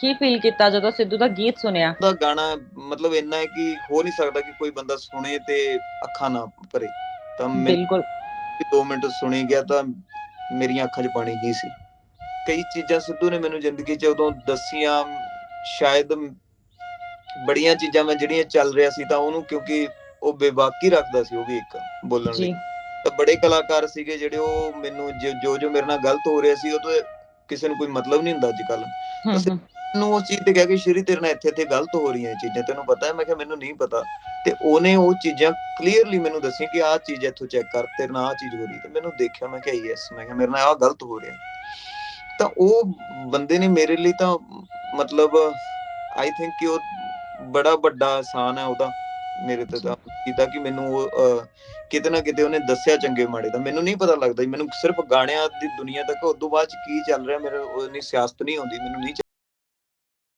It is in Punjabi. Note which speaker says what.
Speaker 1: ਕੀ ਫੀਲ ਕੀਤਾ ਜਦੋਂ ਸਿੱਧੂ ਦਾ ਗੀਤ ਸੁਣਿਆ?
Speaker 2: ਦਾ ਗਾਣਾ ਮਤਲਬ ਇੰਨਾ ਹੈ ਕਿ ਹੋ ਨਹੀਂ ਸਕਦਾ ਕਿ ਕੋਈ ਬੰਦਾ ਸੁਣੇ ਤੇ ਅੱਖਾਂ ਨਾ ਭਰੇ। ਤਾਂ ਮੈਂ
Speaker 1: ਬਿਲਕੁਲ।
Speaker 2: 2 ਮਿੰਟ ਸੁਣੀ ਗਿਆ ਤਾਂ ਮੇਰੀਆਂ ਅੱਖਾਂ 'ਚ ਪਾਣੀ ਨਹੀਂ ਸੀ। ਕਈ ਚੀਜ਼ਾਂ ਸਿੱਧੂ ਨੇ ਮੈਨੂੰ ਜ਼ਿੰਦਗੀ 'ਚ ਉਦੋਂ ਦੱਸੀਆਂ ਸ਼ਾਇਦ ਬੜੀਆਂ ਚੀਜ਼ਾਂ ਮੈਂ ਜਿਹੜੀਆਂ ਚੱਲ ਰਿਹਾ ਸੀ ਤਾਂ ਉਹਨੂੰ ਕਿਉਂਕਿ ਉਹ ਬੇਬਾਕੀ ਰੱਖਦਾ ਸੀ ਉਹ ਵੀ ਇੱਕ ਬੋਲਣ ਲਈ। ਤਾਂ ਬੜੇ ਕਲਾਕਾਰ ਸੀਗੇ ਜਿਹੜੇ ਉਹ ਮੈਨੂੰ ਜੋ- ਜੋ ਮੇਰੇ ਨਾਲ ਗਲਤ ਹੋ ਰਿਹਾ ਸੀ ਉਹ ਤੋਂ ਕਿਸੇ ਨੂੰ ਕੋਈ ਮਤਲਬ ਨਹੀਂ ਹੁੰਦਾ ਅੱਜ ਕੱਲ ਨੂੰ ਉਸ ਚੀਜ਼ ਤੇ ਕਹਿ ਕੇ ਸ਼੍ਰੀ ਤੇਰੇ ਨਾਲ ਇੱਥੇ ਇੱਥੇ ਗਲਤ ਹੋ ਰਹੀਆਂ ਚੀਜ਼ਾਂ, ਤੈਨੂੰ ਪਤਾ ਹੈ, ਮੈਂ ਕਿਹਾ ਮੈਨੂੰ ਨਹੀਂ ਪਤਾ। ਤੇ ਉਹਨੇ ਉਹ ਚੀਜ਼ਾਂ ਕਲੀਅਰਲੀ ਮੈਨੂੰ ਦੱਸੀ ਕਿ ਆਹ ਚੀਜ਼ ਇੱਥੋਂ ਚੈੱਕ ਕਰ, ਤੇਰੇ ਨਾਲ ਆਹ ਚੀਜ਼ ਹੋ ਰਹੀ ਤੇ ਮੈਨੂੰ ਦੇਖਿਆ, ਮੈਂ ਕਿਹਾ ਯੈਸ ਮੈਂ ਕਿਹਾ ਮੇਰੇ ਨਾਲ ਆਹ ਗਲਤ ਹੋ ਰਿਹਾ। ਤਾਂ ਉਹ ਬੰਦੇ ਨੇ ਮੇਰੇ ਲਈ ਤਾਂ ਮਤਲਬ ਆਈ ਥਿੰਕ ਕਿ ਉਹ ਬੜਾ ਵੱਡਾ ਆਸਾਨ ਹੈ ਉਹਦਾ, ਮੇਰੇ ਤੇ ਤਾਂ। ਕੀਤਾ ਕਿ ਮੈਨੂੰ ਉਹ ਕਿਤੇ ਨਾ ਕਿਤੇ ਉਹਨੇ ਦੱਸਿਆ ਚੰਗੇ ਮਾੜੇ ਦਾ। ਮੈਨੂੰ ਨਹੀਂ ਪਤਾ ਲੱਗਦਾ ਮੈਨੂੰ ਸਿਰਫ ਗਾਣਿਆਂ ਦੀ ਦੁਨੀਆ ਤੱਕ ਉਸ ਤੋਂ ਬਾਅਦ ਚ ਕੀ ਚੱਲ ਰਿਹਾ, ਮੇਰੇ, ਉਹ ਸਿਆਸਤ ਨਹੀਂ ਹੁੰਦੀ, ਮੈਨੂੰ ਨਹੀਂ